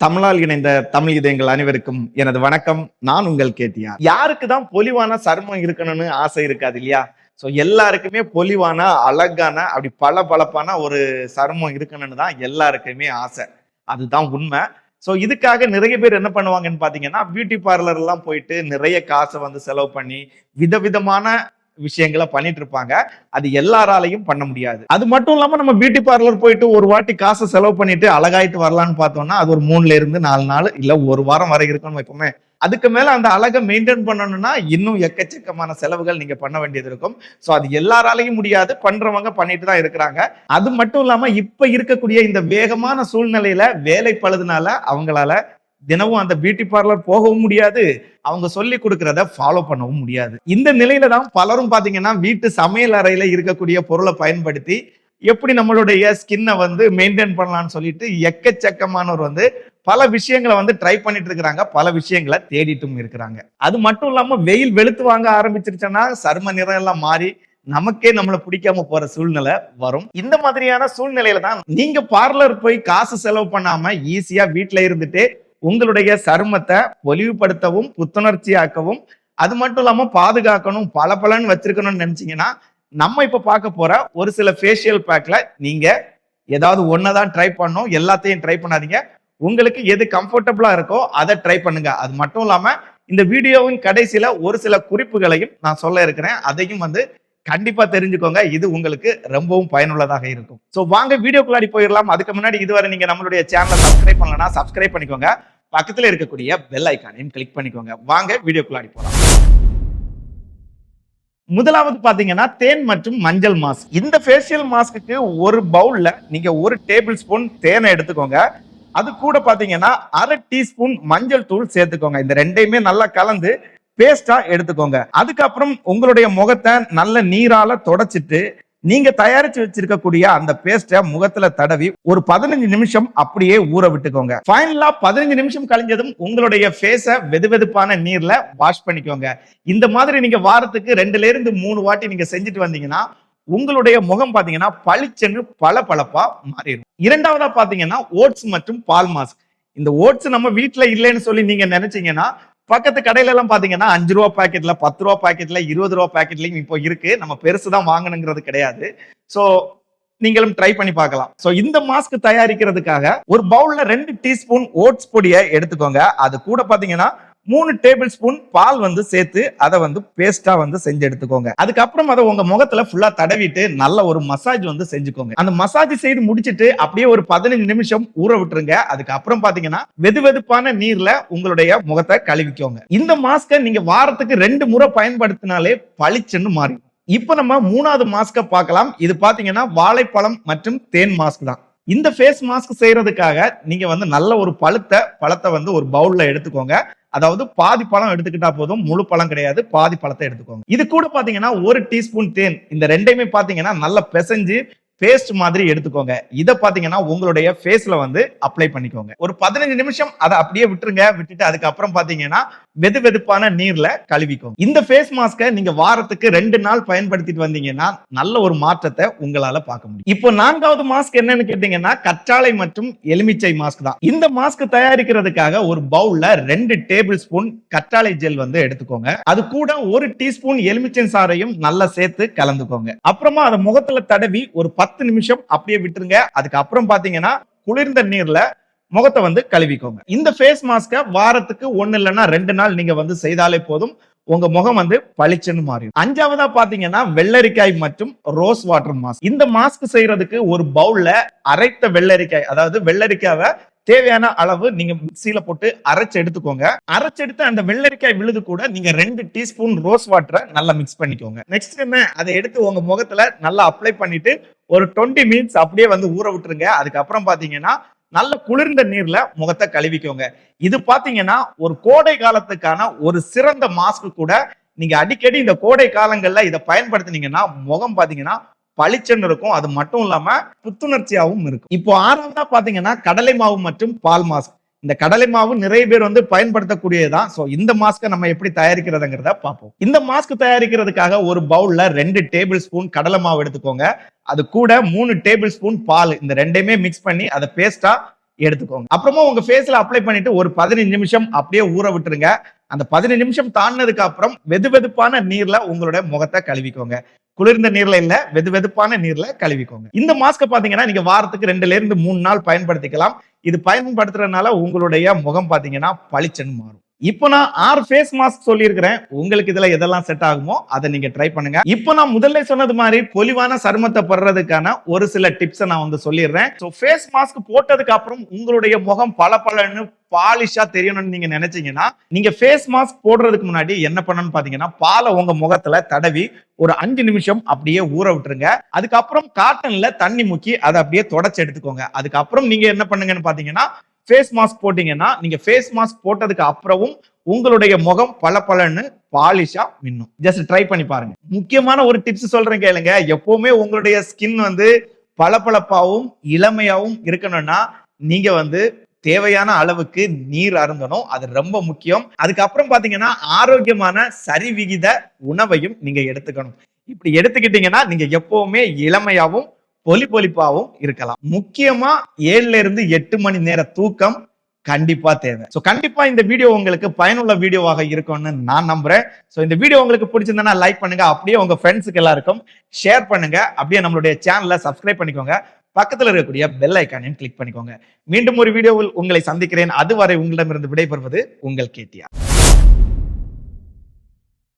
தமிழால் இணைந்த தமிழ் இதயங்கள் அனைவருக்கும் எனது வணக்கம். நான் உங்கள் கேட்டியார் யாருக்கு தான் பொலிவான சருமம் இருக்கணும்னு ஆசை இருக்காது இல்லையா? ஸோ எல்லாருக்குமே பொலிவான அழகான அப்படி பல பளபளப்பான ஒரு சருமம் இருக்கணும்னு தான் எல்லாருக்குமே ஆசை. அதுதான் உண்மை. ஸோ இதுக்காக நிறைய பேர் என்ன பண்ணுவாங்கன்னு பார்த்தீங்கன்னா பியூட்டி பார்லர்லாம் போயிட்டு நிறைய காசை வந்து செலவு பண்ணி விதவிதமான விஷயங்களை பண்ணிட்டு இருப்பாங்க அது எல்லாராலையும் பண்ண முடியாது. அது மட்டும் இல்லாம நம்ம பியூட்டி பார்லர் போயிட்டு ஒரு வாட்டி காசை செலவு பண்ணிட்டு அழகாயிட்டு வரலாம்னு பார்த்தோம்னா அது ஒரு மூணுல இருந்து நாலு நாள் இல்ல ஒரு வாரம் வரை இருக்கணும் எப்பவுமே அதுக்கு மேல அந்த அழகை மெயின்டைன் பண்ணணும்னா இன்னும் எக்கச்சக்கமான செலவுகள் நீங்க பண்ண வேண்டியது இருக்கும். ஸோ அது எல்லாராலையும் முடியாது. பண்றவங்க பண்ணிட்டு தான் இருக்கிறாங்க. அது மட்டும் இல்லாம இப்ப இருக்கக்கூடிய இந்த வேகமான சூழ்நிலையில வேலை பழுதுனால அவங்களால தினமும் அந்த பியூட்டி பார்லர் போகவும் முடியாது. அவங்க சொல்லி கொடுக்கறத ஃபாலோ பண்ணவும் முடியாது. இந்த நிலையில தான் பலரும் பாத்தீங்கன்னா வீட்டு சமையல் அறையில இருக்கக்கூடிய பொருளை பயன்படுத்தி எப்படி நம்மளுடைய ஸ்கின்னை வந்து மெயின்டைன் பண்ணலாம்னு சொல்லிட்டு எக்கச்சக்கமானவர் வந்து பல விஷயங்களை வந்து ட்ரை பண்ணிட்டு இருக்கிறாங்க. பல விஷயங்களை தேடிட்டும் இருக்கிறாங்க. அது மட்டும் இல்லாம வெயில் வெளுத்து வாங்க ஆரம்பிச்சிருச்சோன்னா சரும நிறம் எல்லாம் மாறி நமக்கே நம்மளை பிடிக்காம போற சூழ்நிலை வரும். இந்த மாதிரியான சூழ்நிலையில தான் நீங்க பார்லர் போய் காசு செலவு பண்ணாம ஈஸியா வீட்டுல இருந்துட்டு உங்களுடைய சருமத்தை பொலிவுபடுத்தவும் புத்துணர்ச்சியாக்கவும் அது மட்டும் இல்லாம பாதுகாக்கணும் பல பலன்னு வச்சிருக்கணும்னு நினைச்சீங்கன்னா நம்ம இப்ப பார்க்க போற ஒரு சில ஃபேஷியல் பேக்ல நீங்க ஏதாவது ஒன்னதான் ட்ரை பண்ணணும் எல்லாத்தையும் ட்ரை பண்ணாதீங்க. உங்களுக்கு எது கம்ஃபர்டபுளா இருக்கோ அதை ட்ரை பண்ணுங்க. அது மட்டும் இல்லாம இந்த வீடியோவின் கடைசியில ஒரு சில குறிப்புகளையும் நான் சொல்ல இருக்கிறேன். அதையும் வந்து கண்டிப்பா தெரிஞ்சுக்கோங்க. இது உங்களுக்கு ரொம்பவும் பயனுள்ளதாக இருக்கும். ஸோ வாங்க வீடியோக்குள்ளாடி போயிடலாம். அதுக்கு முன்னாடி இதுவரை நீங்க நம்மளுடைய சேனலை சப்ஸ்கிரைப் பண்ணலன்னா சப்ஸ்கிரைப் பண்ணிக்கோங்க. பக்கத்துல இருக்கக்கூடிய பெல் ஐக்கானையும் கிளிக் பண்ணிக்கோங்க. வாங்க வீடியோக்குள்ளாடி போகலாம் முதலாவது பார்த்தீங்கன்னா தேன் மற்றும் மஞ்சள் மாஸ்க் இந்த ஃபேஷியல் மாஸ்க்கு ஒரு பவுலில் நீங்கள் ஒரு டேபிள் ஸ்பூன் தேனை எடுத்துக்கோங்க. அது கூட பார்த்தீங்கன்னா அரை டீஸ்பூன் மஞ்சள் தூள் சேர்த்துக்கோங்க. இந்த ரெண்டையுமே நல்லா கலந்து பேஸ்டா எடுத்துக்கோங்க. அதுக்கப்புறம் உங்களுடைய முகத்தை நல்ல நீரால தொடச்சிட்டு நீங்க தயாரிச்சு வச்சிருக்கக்கூடிய அந்த பேஸ்ட முகத்துல தடவி ஒரு பதினஞ்சு நிமிஷம் அப்படியே ஊற விட்டுக்கோங்க. ஃபைனலா பதினஞ்சு நிமிஷம் கழிஞ்சதும் உங்களுடைய ஃபேஸ வெதுவெதுப்பான நீர்ல வாஷ் பண்ணிக்கோங்க. இந்த மாதிரி நீங்க வாரத்துக்கு ரெண்டுல இருந்து மூணு வாட்டி நீங்க செஞ்சுட்டு வந்தீங்கன்னா உங்களுடைய முகம் பாத்தீங்கன்னா பளிச்சென்று பல பளப்பா மாறிடும். இரண்டாவதா பாத்தீங்கன்னா ஓட்ஸ் மற்றும் பால் மாஸ்க் இந்த ஓட்ஸ் நம்ம வீட்டுல இல்லைன்னு சொல்லி நீங்க நினைச்சீங்கன்னா பக்கத்து கடையில எல்லாம் பாத்தீங்கன்னா அஞ்சு ரூபா பாக்கெட்ல பத்து ரூபா பாக்கெட்ல இருபது ரூபா பாக்கெட்லயும் இப்போ இருக்கு. நம்ம பெருசு தான் வாங்கணுங்கிறது கிடையாது. சோ நீங்களும் ட்ரை பண்ணி பார்க்கலாம். சோ இந்த மாஸ்க் தயாரிக்கிறதுக்காக ஒரு பவுல்ல ரெண்டு டீஸ்பூன் ஓட்ஸ் பொடியை எடுத்துக்கோங்க. அது கூட பாத்தீங்கன்னா மூணு டேபிள் ஸ்பூன் பால் வந்து சேர்த்து அதை வந்து பேஸ்டா வந்து செஞ்சு எடுத்துக்கோங்க. அதுக்கப்புறம் அதை உங்க முகத்துல ஃபுல்லா தடவிட்டு நல்ல ஒரு மசாஜ் வந்து செஞ்சுக்கோங்க. அந்த மசாஜ் செய்து முடிச்சிட்டு அப்படியே ஒரு பதினஞ்சு நிமிஷம் ஊற விட்டுருங்க. அதுக்கப்புறம் பாத்தீங்கன்னா வெது வெதுப்பான நீர்ல உங்களுடைய முகத்தை கழுவிக்கோங்க. இந்த மாஸ்கை நீங்க வாரத்துக்கு ரெண்டு முறை பயன்படுத்தினாலே பளிச்சுன்னு மாறி இப்போ நம்ம மூணாவது மாஸ்கை பார்க்கலாம். இது பாத்தீங்கன்னா வாழைப்பழம் மற்றும் தேன் மாஸ்க் தான். இந்த ஃபேஸ் மாஸ்க் செய்யறதுக்காக நீங்க வந்து நல்ல ஒரு பழுத்த பழத்தை வந்து ஒரு பவுல்ல எடுத்துக்கோங்க. அதாவது பாதி பழம் எடுத்துக்கிட்டா போதும் முழு பழம் கிடையாது பாதி பழத்தை எடுத்துக்கோங்க. இது கூட பாத்தீங்கன்னா ஒரு டீஸ்பூன் தேன். இந்த ரெண்டையுமே பாத்தீங்கன்னா நல்லா பிசைஞ்சு பேஸ்ட் மாதிரி எடுத்துக்கோங்க. இதை பாத்தீங்கன்னா உங்களுடைய ஃபேஸ்ல வந்து அப்ளை பண்ணிக்கோங்க. ஒரு பதினஞ்சு நிமிஷம் அதை அப்படியே விட்டுருங்க விட்டுட்டு அதுக்கப்புறம் பாத்தீங்கன்னா வெது வெதுப்பான நீர்ல கழுவிக்கோங்க. இந்த ஃபேஸ் மாஸ்கை நீங்க வாரத்துக்கு ரெண்டு நாள் பயன்படுத்திட்டு வந்தீங்கன்னா நல்ல ஒரு மாற்றத்தை உங்களால பார்க்க முடியும். இப்போ நான்காவது மாஸ்க் என்னன்னு கேட்டீங்கன்னா கற்றாழை மற்றும் எலுமிச்சை மாஸ்க் தான். இந்த மாஸ்க் தயாரிக்கிறதுக்காக ஒரு பவுல்ல ரெண்டு டேபிள் ஸ்பூன் கற்றாழை ஜெல் வந்து எடுத்துக்கோங்க. அது கூட ஒரு டீஸ்பூன் எலுமிச்சை சாறையும் நல்லா சேர்த்து கலந்துக்கோங்க. அப்புறமா அதை முகத்துல தடவி ஒரு பத்து நிமிஷம் அப்படியே விட்டுருங்க. அதுக்கப்புறம் பாத்தீங்கன்னா குளிர்ந்த நீர்ல முகத்தை வந்து கழுவிக்கோங்க. இந்த ஃபேஸ் மாஸ்கை வாரத்துக்கு ஒண்ணு இல்லைன்னா ரெண்டு நாள் நீங்க வந்து செய்தாலே போதும். உங்க முகம் வந்து பளிச்சுன்னு மாறிடும். அஞ்சாவதா பாத்தீங்கன்னா வெள்ளரிக்காய் மற்றும் ரோஸ் வாட்டர் மாஸ்க் இந்த மாஸ்க் செய்யறதுக்கு ஒரு பவுல்ல அரைத்த வெள்ளரிக்காய் அதாவது வெள்ளரிக்காவை தேவையான அளவு நீங்க மிக்சியில போட்டு அரைச்சு எடுத்துக்கோங்க. அரைச்செடுத்து அந்த வெள்ளரிக்காய் விழுது கூட நீங்க ரெண்டு டீஸ்பூன் ரோஸ் வாட்டரை நல்லா மிக்ஸ் பண்ணிக்கோங்க. நெக்ஸ்ட் என்ன அதை எடுத்து உங்க முகத்துல நல்லா அப்ளை பண்ணிட்டு ஒரு டுவெண்ட்டி மினிட்ஸ் அப்படியே வந்து ஊற விட்டுருங்க. அதுக்கப்புறம் பாத்தீங்கன்னா நல்ல குளிர்ந்த நீர்ல முகத்தை கழுவிக்கோங்க. இது பாத்தீங்கன்னா ஒரு கோடை காலத்துக்கான ஒரு சிறந்த மாஸ்க் கூட நீங்க அடிக்கடி இந்த கோடை காலங்கள்ல இதை பயன்படுத்தினீங்கன்னா முகம் பாத்தீங்கன்னா பளிச்சுன்னு இருக்கும். அது மட்டும் இல்லாம புத்துணர்ச்சியாகவும் இருக்கும். இப்போ ஆறாவதா பாத்தீங்கன்னா கடலை மாவு மற்றும் பால் மாஸ்க் இந்த கடலை மாவு நிறைய பேர் வந்து பயன்படுத்தக்கூடியதுதான். சோ இந்த மாஸ்கை நம்ம எப்படி தயாரிக்கிறதுங்கிறத பார்ப்போம். இந்த மாஸ்க் தயாரிக்கிறதுக்காக ஒரு பவுல்ல ரெண்டு டேபிள் ஸ்பூன் கடலை மாவு எடுத்துக்கோங்க. அது கூட மூணு டேபிள் ஸ்பூன் பால். இந்த ரெண்டையுமே மிக்ஸ் பண்ணி அதை பேஸ்டா எடுத்துக்கோங்க. அப்புறமா உங்க ஃபேஸ்ல அப்ளை பண்ணிட்டு ஒரு பதினஞ்சு நிமிஷம் அப்படியே ஊற விட்டுருங்க. அந்த பதினஞ்சு நிமிஷம் தாண்டினதுக்கு அப்புறம் வெது வெதுப்பான நீர்ல உங்களுடைய முகத்தை கழுவிக்கோங்க. குளிர்ந்த நீர்ல இல்ல வெது வெதுப்பான நீர்ல கழுவிக்கோங்க. இந்த மாஸ்க் பாத்தீங்கன்னா நீங்க வாரத்துக்கு ரெண்டுல இருந்து மூணு நாள் பயன்படுத்திக்கலாம். இது பயன்படுத்துறதுனால உங்களுடைய முகம் பாத்தீங்கன்னா பளிச்சன்னு மாறும். இப்போ நான் ஆறு ஃபேஸ் மாஸ்க் சொல்லியிருக்கிறேன். உங்களுக்கு இதுல எதெல்லாம் செட் ஆகுமோ அதை நீங்க ட்ரை பண்ணுங்க. இப்போ நான் முதல்ல சொன்னது மாதிரி பொலிவான சருமத்தை படுறதுக்கான ஒரு சில டிப்ஸை நான் வந்து சொல்லிடுறேன். ஸோ ஃபேஸ் மாஸ்க் போட்டதுக்கு அப்புறம் உங்களுடைய முகம் பளபளன்னு பாலிஷா தெரியணும்னு நீங்க நினைச்சீங்கன்னா நீங்க ஃபேஸ் மாஸ்க் போடுறதுக்கு முன்னாடி என்ன பண்ணணும்னு பாத்தீங்கன்னா பாலை உங்க முகத்துல தடவி ஒரு அஞ்சு நிமிஷம் அப்படியே ஊற விட்டுருங்க. அதுக்கப்புறம் காட்டன்ல தண்ணி முக்கி அதை அப்படியே தொடச்சு எடுத்துக்கோங்க. அதுக்கப்புறம் நீங்க என்ன பண்ணுங்கன்னு பாத்தீங்கன்னா ஃபேஸ் மாஸ்க் போட்டீங்கன்னா நீங்க ஃபேஸ் மாஸ்க் போட்டதுக்கு அப்புறமும் உங்களுடைய முகம் பளபளன்னு பாலிஷா மின்னும். ஜஸ்ட் ட்ரை பண்ணி பாருங்க. முக்கியமான ஒரு டிப்ஸ் சொல்றேன் கேளுங்க. எப்பவுமே உங்களுடைய ஸ்கின் வந்து பளபளப்பாவும் இளமையாவும் இருக்கணும்னா நீங்க வந்து தேவையான அளவுக்கு நீர் அருந்தணும். அது ரொம்ப முக்கியம். அதுக்கப்புறம் பாத்தீங்கன்னா ஆரோக்கியமான சரிவிகித உணவையும் நீங்க எடுத்துக்கணும். இப்படி எடுத்துக்கிட்டீங்கன்னா நீங்க எப்பவுமே இளமையாவும் பொலி இருக்கலாம். முக்கியமா ஏழுல இருந்து எட்டு மணி நேர தூக்கம் கண்டிப்பா தேவை. ஸோ கண்டிப்பா இந்த வீடியோ உங்களுக்கு பயனுள்ள வீடியோவாக இருக்கும்னு நான் நம்புறேன். ஸோ இந்த வீடியோ உங்களுக்கு பிடிச்சிருந்தா லைக் பண்ணுங்க. அப்படியே உங்க ஃப்ரெண்ட்ஸுக்கு எல்லாருக்கும் ஷேர் பண்ணுங்க. அப்படியே நம்மளுடைய சேனலை சப்ஸ்கிரைப் பண்ணிக்கோங்க. பக்கத்தில் இருக்கக்கூடிய பெல் ஐக்கானையும் கிளிக் பண்ணிக்கோங்க. மீண்டும் ஒரு வீடியோவில் உங்களை சந்திக்கிறேன். அதுவரை உங்களிடமிருந்து விடைபெறுவது உங்கள் கேட்டியா.